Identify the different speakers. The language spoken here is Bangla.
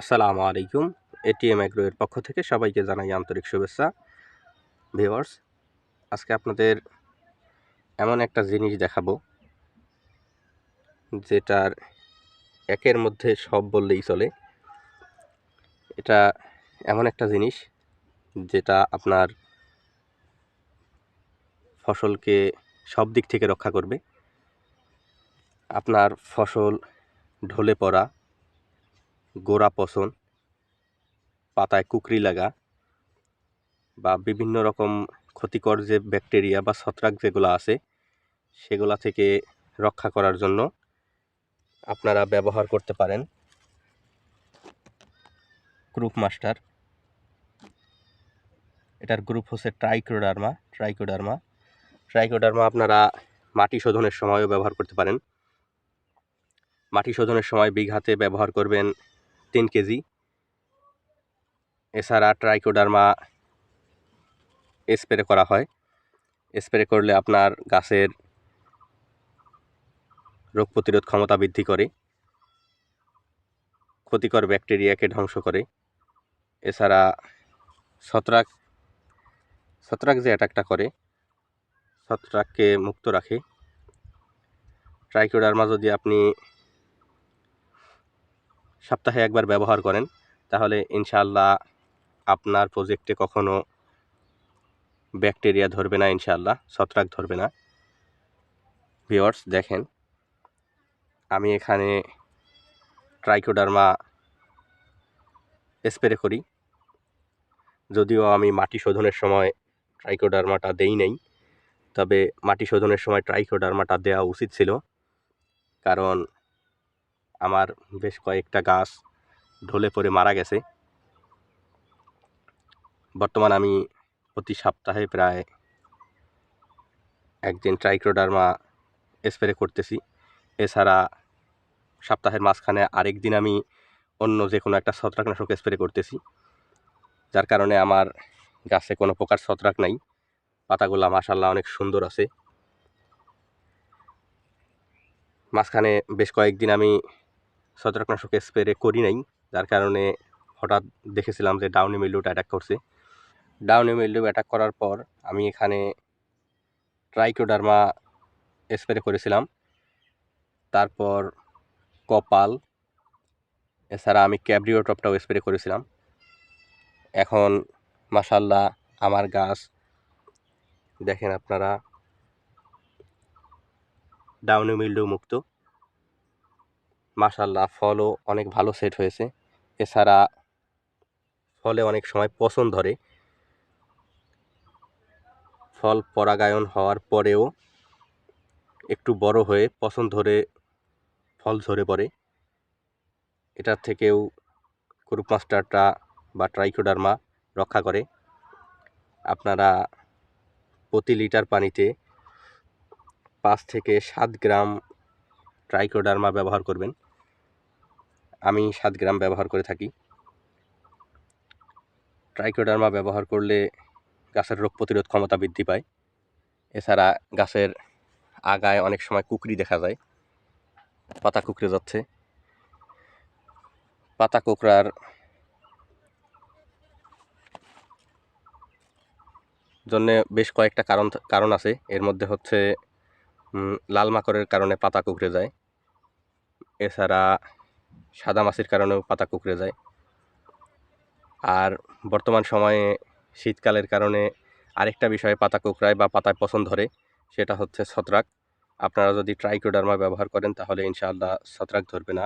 Speaker 1: আসসালামু আলাইকুম। এটিএম এগ্রো এর পক্ষ থেকে সবাইকে জানাই আন্তরিক শুভেচ্ছা। ভিওয়ার্স আজকে আপনাদের এমন একটা জিনিস দেখাবো, যেটার একের মধ্যে সব বললেই চলে। এটা এমন একটা জিনিস, যেটা আপনার ফসলকে সব দিক থেকে রক্ষা করবে। আপনার ফসল ঢলে পড়া গোড়া পচন পাতায় কুকরি লাগা বা বিভিন্ন রকম ক্ষতিকর যে ব্যাকটেরিয়া বা ছত্রাক যেগুলো আছে, সেগুলা থেকে রক্ষা করার জন্য আপনারা ব্যবহার করতে পারেন। Group master. এটার গ্রুপ হচ্ছে ট্রাইকোডার্মা ট্রাইকোডার্মা। ট্রাইকোডার্মা আপনারা মাটি শোধনের সময়ও ব্যবহার করতে পারেন। মাটি শোধনের সময় বিঘাতে ব্যবহার করবেন তিন কেজি। এছাড়া ট্রাইকোডার্মা স্প্রে করা হয়। স্প্রে করলে আপনার গাছের রোগ প্রতিরোধ ক্ষমতা বৃদ্ধি করে। ক্ষতিকর ব্যাকটেরিয়াকে ধ্বংস করে। এছাড়া ছত্রাক ছত্রাক যে অ্যাটাকটা করে, ছত্রাককে মুক্ত রাখে। ট্রাইকোডার্মা যদি আপনি সপ্তাহে একবার ব্যবহার করেন, তাহলে ইনশাআল্লাহ আপনার প্রজেক্টে কখনো ব্যাকটেরিয়া ধরবে না ইনশাআল্লাহ, ছত্রাক ধরবে না। ভিওয়ার্স দেখেন, আমি এখানে ট্রাইকোডার্মা স্প্রে করি। যদিও আমি মাটি শোধনের সময় ট্রাইকোডার্মাটা দেই নাই, তবে মাটি শোধনের সময় ট্রাইকোডার্মাটা দেওয়া উচিত ছিল। কারণ আমার বেশ কয়েকটা গাছ ঢলে পড়ে মারা গেছে। বর্তমান আমি প্রতি সপ্তাহে প্রায় একদিন ট্রাইক্রোডার্মা স্প্রে করতেছি। এছাড়া সপ্তাহের মাঝখানে আরেক দিন আমি অন্য যে কোনো একটা ছত্রাকনাশক স্প্রে করতেছি। যার কারণে আমার গাছে কোনো প্রকার ছত্রাক নাই। পাতাগুলা মাসাল্লাহ অনেক সুন্দর আছে। মাঝখানে বেশ কয়েকদিন আমি ছত্রাকনাশক স্প্রে করি নাই। যার কারণে হঠাৎ দেখেছিলাম যে ডাউনি মিল্ডুটা অ্যাটাক করছে। ডাউনি মিল্ডু অ্যাটাক করার পর আমি এখানে ট্রাইকোডার্মা স্প্রে করেছিলাম। তারপর কপাল, এছাড়া আমি ক্যাব্রিও টপটাও স্প্রে করেছিলাম। এখন মাসাল্লাহ আমার গাছ, দেখেন আপনারা ডাউনি মিল্ডু মুক্ত। মাসাল্লাহ ফলও অনেক ভালো সেট হয়েছে। এছাড়া ফলে অনেক সময় পছন্দ ধরে। ফল পরাগায়ন হওয়ার পরেও একটু বড় হয়ে পছন্দ ধরে ফল ঝরে পড়ে। এটার থেকেও গ্রুপ মাস্টারটা বা ট্রাইকোডার্মা রক্ষা করে। আপনারা প্রতি লিটার পানিতে পাঁচ থেকে সাত গ্রাম ট্রাইকোডার্মা ব্যবহার করবেন। আমি সাত গ্রাম ব্যবহার করে থাকি। ট্রাইকোডার্মা ব্যবহার করলে গাছের রোগ প্রতিরোধ ক্ষমতা বৃদ্ধি পায়। এছাড়া গাছের আগায় অনেক সময় কুকরি দেখা যায়। পাতা কুকড়ে যাচ্ছে। পাতা কুকড়ার জন্য বেশ কয়েকটা কারণ কারণ আছে। এর মধ্যে হচ্ছে লাল মাকড়ের কারণে পাতা কুকড়ে যায়। এছাড়া সাদা মাছির কারণেও পাতা কুকড়ে যায়। আর বর্তমান সময়ে শীতকালের কারণে আরেকটা বিষয়ে পাতা কুকড়ায় বা পাতায় পছন্দ ধরে, সেটা হচ্ছে ছত্রাক। আপনারা যদি ট্রাইকোডার্মা ব্যবহার করেন, তাহলে ইনশাআল্লাহ ছত্রাক ধরবে না।